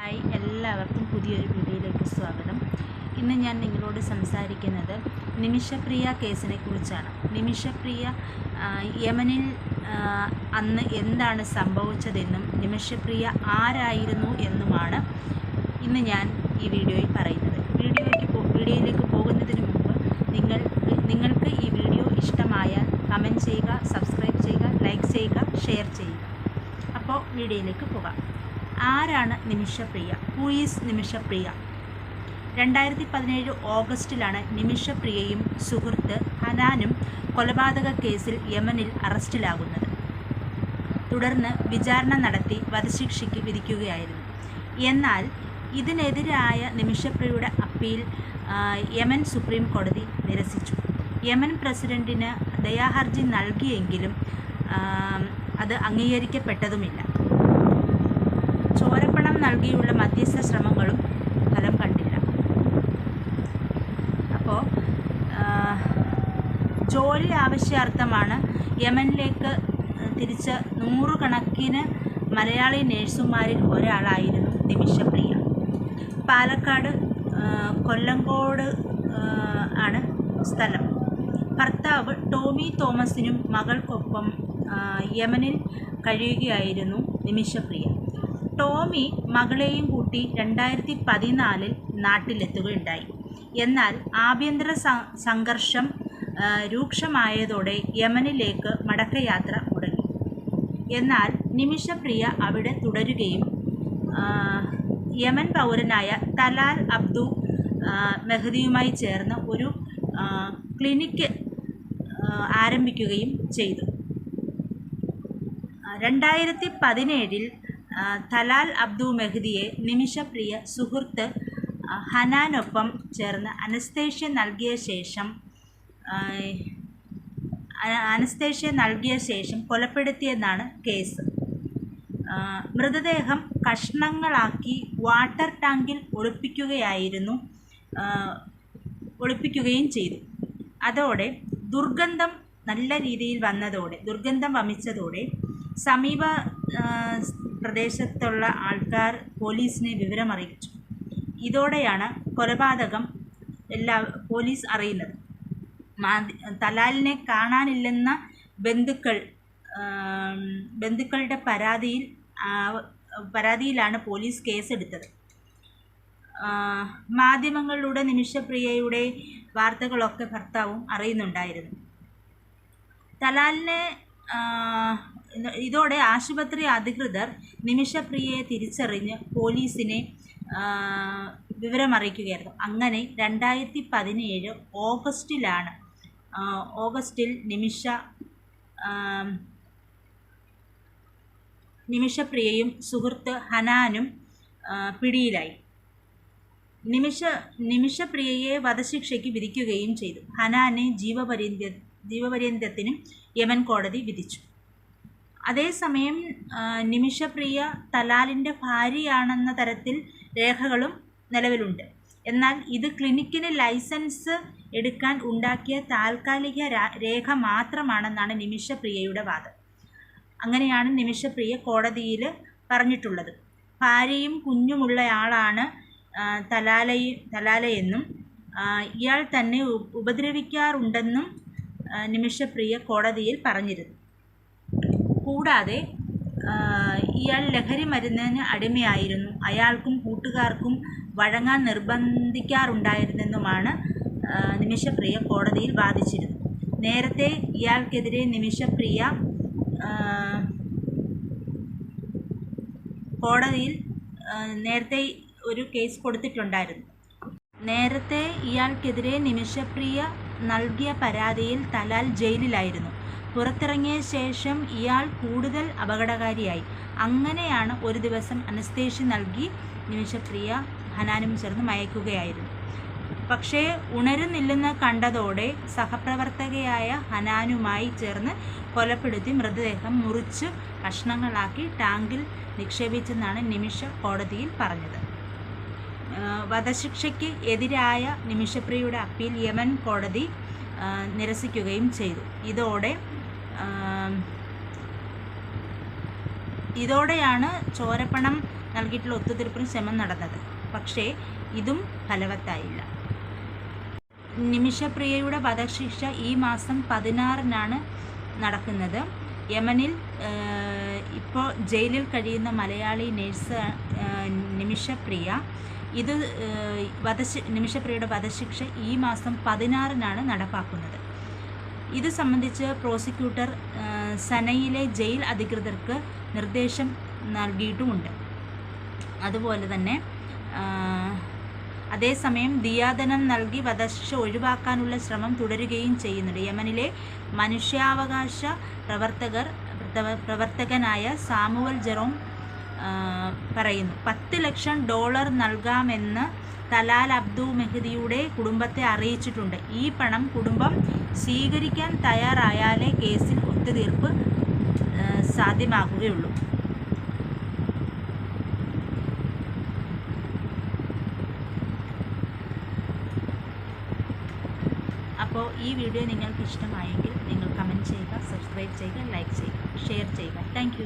Hi എല്ലാവർക്കും പുതിയൊരു വീഡിയോയിലേക്ക് സ്വാഗതം. ഇന്ന് ഞാൻ നിങ്ങളോട് സംസാരിക്കുന്നത് നിമിഷപ്രിയ കേസിനെ കുറിച്ചാണ്. നിമിഷപ്രിയ യമനിൽ അന്ന് എന്താണ് സംഭവിച്ചതെന്നും നിമിഷപ്രിയ ആരായിരുന്നു എന്നുമാണ് ഇന്ന് ഞാൻ ഈ വീഡിയോയിൽ പറയുന്നത്. വീഡിയോയ്ക്ക് വീഡിയോയിലേക്ക് പോകുന്നതിന് മുമ്പ് നിങ്ങൾ നിങ്ങൾക്ക് ഈ വീഡിയോ ഇഷ്ടമായാൽ കമന്റ് ചെയ്യുക സബ്സ്ക്രൈബ് ചെയ്യുക ലൈക്ക് ചെയ്യുക ഷെയർ ചെയ്യുക. അപ്പോൾ വീഡിയോയിലേക്ക് പോകാം. ആരാണ് നിമിഷപ്രിയ? Who is Nimisha Priya? രണ്ടായിരത്തി പതിനേഴ് ഓഗസ്റ്റിലാണ് നിമിഷപ്രിയയും സുഹൃത്ത് ഹനാനും കൊലപാതക കേസിൽ യമനിൽ അറസ്റ്റിലാകുന്നത്. തുടർന്ന് വിചാരണ നടത്തി വധശിക്ഷയ്ക്ക് വിധിക്കുകയായിരുന്നു. എന്നാൽ ഇതിനെതിരായ നിമിഷപ്രിയയുടെ അപ്പീൽ യമൻ സുപ്രീം കോടതി നിരസിച്ചു. യമൻ പ്രസിഡന്റിന് ദയാഹർജി നൽകിയെങ്കിലും അത് അംഗീകരിക്കപ്പെട്ടതുമില്ല. ചോരപ്പണം നൽകിയുള്ള മധ്യസ്ഥ ശ്രമങ്ങളും ഫലം കണ്ടില്ല. അപ്പോൾ ജോലി ആവശ്യാർത്ഥമാണ് യമനിലേക്ക് തിരിച്ച നൂറുകണക്കിന് മലയാളി നേഴ്സുമാരിൽ ഒരാളായിരുന്നു നിമിഷപ്രിയ പാലക്കാട് കൊല്ലങ്കോട് ആണ് സ്ഥലം. ഭർത്താവ് ടോമി തോമസിനും മകൾക്കൊപ്പം യമനിൽ കഴിയുകയായിരുന്നു നിമിഷപ്രിയ ടോമി മകളെയും കൂട്ടി രണ്ടായിരത്തി പതിനാലിൽ നാട്ടിലെത്തുകയുണ്ടായി. എന്നാൽ ആഭ്യന്തര സംഘർഷം രൂക്ഷമായതോടെ യമനിലേക്ക് മടക്കയാത്ര മുടങ്ങി. എന്നാൽ നിമിഷപ്രിയ അവിടെ തുടരുകയും യമൻ പൗരനായ തലാൽ അബ്ദു മെഹദിയുമായി ചേർന്ന് ഒരു ക്ലിനിക്ക് ആരംഭിക്കുകയും ചെയ്തു. രണ്ടായിരത്തി പതിനേഴിൽ തലാൽ അബ്ദു മെഹ്ദിയെ നിമിഷപ്രിയ സുഹൃത്ത് ഹനാനൊപ്പം ചേർന്ന് അനസ്തേഷ്യ നൽകിയ ശേഷം അനസ്തേഷ്യ നൽകിയ ശേഷം കൊലപ്പെടുത്തിയെന്നാണ് കേസ്. മൃതദേഹം കഷ്ണങ്ങളാക്കി വാട്ടർ ടാങ്കിൽ ഒളിപ്പിക്കുകയായിരുന്നു ഒളിപ്പിക്കുകയും ചെയ്തു. അതോടെ ദുർഗന്ധം നല്ല രീതിയിൽ വന്നതോടെ ദുർഗന്ധം വമിച്ചതോടെ സമീപ പ്രദേശത്തുള്ള ആൾക്കാർ പോലീസിനെ വിവരമറിയിച്ചു. ഇതോടെയാണ് കൊലപാതകം എല്ലാ പോലീസ് അറിയുന്നത്. തലാലിനെ കാണാനില്ലെന്ന ബന്ധുക്കൾ ബന്ധുക്കളുടെ പരാതിയിൽ പരാതിയിലാണ് പോലീസ് കേസെടുത്തത്. മാധ്യമങ്ങളിലൂടെ നിമിഷപ്രിയയുടെ വാർത്തകളൊക്കെ ഭർത്താവും അറിയുന്നുണ്ടായിരുന്നു. തലാലിനെ ഇതോടെ ആശുപത്രി അധികൃതർ നിമിഷപ്രിയയെ തിരിച്ചറിഞ്ഞ് പോലീസിനെ വിവരമറിയിക്കുകയായിരുന്നു. അങ്ങനെ രണ്ടായിരത്തി പതിനേഴ് ഓഗസ്റ്റിലാണ് ഓഗസ്റ്റിൽ നിമിഷ നിമിഷപ്രിയയും സുഹൃത്ത് ഹനാനും പിടിയിലായി. നിമിഷ നിമിഷപ്രിയയെ വധശിക്ഷയ്ക്ക് വിധിക്കുകയും ചെയ്തു. ഹനാനെ ജീവപര്യന്ത ജീവപര്യന്തത്തിനും യമൻ കോടതി വിധിച്ചു. അതേസമയം നിമിഷപ്രിയ തലാലിന്റെ ഭാര്യയാണെന്ന തരത്തിൽ രേഖകളും നിലവിലുണ്ട്. എന്നാൽ ഇത് ക്ലിനിക്കിന് ലൈസൻസ് എടുക്കാൻ ഉണ്ടാക്കിയ താൽക്കാലിക രേഖ മാത്രമാണെന്നാണ് നിമിഷപ്രിയയുടെ വാദം. അങ്ങനെയാണ് നിമിഷപ്രിയ കോടതിയിൽ പറഞ്ഞിട്ടുള്ളത്. ഭാര്യയും കുഞ്ഞുമുള്ളയാളാണ് തലാലയ തലാലയെന്നും ഇയാൾ തന്നെ ഉപദ്രവിക്കാറുണ്ടെന്നും നിമിഷപ്രിയ കോടതിയിൽ പറഞ്ഞിരുന്നു. കൂടാതെ ഇയാൾ ലഹരി മരുന്നിന് അടിമയായിരുന്നു. അയാൾക്കും കൂട്ടുകാർക്കും വഴങ്ങാൻ നിർബന്ധിക്കാറുണ്ടായിരുന്നെന്നുമാണ് നിമിഷപ്രിയ കോടതിയിൽ വാദിച്ചിരുന്നത്. നേരത്തെ ഇയാൾക്കെതിരെ നിമിഷപ്രിയ കോടതിയിൽ നേരത്തെ ഒരു കേസ് കൊടുത്തിട്ടുണ്ടായിരുന്നു. നേരത്തെ ഇയാൾക്കെതിരെ നിമിഷപ്രിയ നൽകിയ പരാതിയിൽ തലാൽ ജയിലിലായിരുന്നു. പുറത്തിറങ്ങിയ ശേഷം ഇയാൾ കൂടുതൽ അപകടകാരിയായി. അങ്ങനെയാണ് ഒരു ദിവസം അനസ്തേഷ്യ നൽകി നിമിഷപ്രിയ ഹനാനും ചേർന്ന് മയക്കുകയായിരുന്നു. പക്ഷേ ഉണരുന്നില്ലെന്ന് കണ്ടതോടെ സഹപ്രവർത്തകയായ ഹനാനുമായി ചേർന്ന് കൊലപ്പെടുത്തി മൃതദേഹം മുറിച്ച് കഷ്ണങ്ങളാക്കി ടാങ്കിൽ നിക്ഷേപിച്ചെന്നാണ് നിമിഷ കോടതിയിൽ പറഞ്ഞത്. വധശിക്ഷയ്ക്ക് എതിരായ നിമിഷപ്രിയയുടെ അപ്പീൽ യമൻ കോടതി നിരസിക്കുകയും ചെയ്തു. ഇതോടെ ഇതോടെയാണ് ചോരപ്പണം നൽകിയിട്ടുള്ള ഒത്തുതീർപ്പിന് ശ്രമം നടന്നത്. പക്ഷേ ഇതും ഫലവത്തായില്ല. നിമിഷപ്രിയയുടെ വധശിക്ഷ ഈ മാസം പതിനാറിനാണ് നടക്കുന്നത്. യമനിൽ ഇപ്പോൾ ജയിലിൽ കഴിയുന്ന മലയാളി നേഴ്സ് നിമിഷപ്രിയ. ഇത് വധശി നിമിഷപ്രിയയുടെ വധശിക്ഷ ഈ മാസം പതിനാറിനാണ് നടപ്പാക്കുന്നത്. ഇത് സംബന്ധിച്ച് പ്രോസിക്യൂട്ടർ സനയിലെ ജയിൽ അധികൃതർക്ക് നിർദ്ദേശം നൽകിയിട്ടുമുണ്ട്. അതുപോലെ തന്നെ അതേസമയം ദിയാദനം നൽകി വധശിക്ഷ ഒഴിവാക്കാനുള്ള ശ്രമം തുടരുകയും ചെയ്യുന്നുണ്ട്. യമനിലെ മനുഷ്യാവകാശ പ്രവർത്തകർ പ്രവർത്തകനായ സാമുവൽ ജെറോം പറയുന്നു പത്ത് ലക്ഷം ഡോളർ നൽകാമെന്ന് തലാൽ അബ്ദു മെഹദിയുടെ കുടുംബത്തെ അറിയിച്ചിട്ടുണ്ട്. ഈ പണം കുടുംബം സ്വീകരിക്കാൻ തയ്യാറായാലേ കേസിൽ ഒത്തുതീർപ്പ് സാധ്യമാകുകയുള്ളൂ. അപ്പോൾ ഈ വീഡിയോ നിങ്ങൾക്ക് ഇഷ്ടമായെങ്കിൽ നിങ്ങൾ കമന്റ് ചെയ്യുക സബ്സ്ക്രൈബ് ചെയ്യുക ലൈക്ക് ചെയ്യുക ഷെയർ ചെയ്യുക. താങ്ക്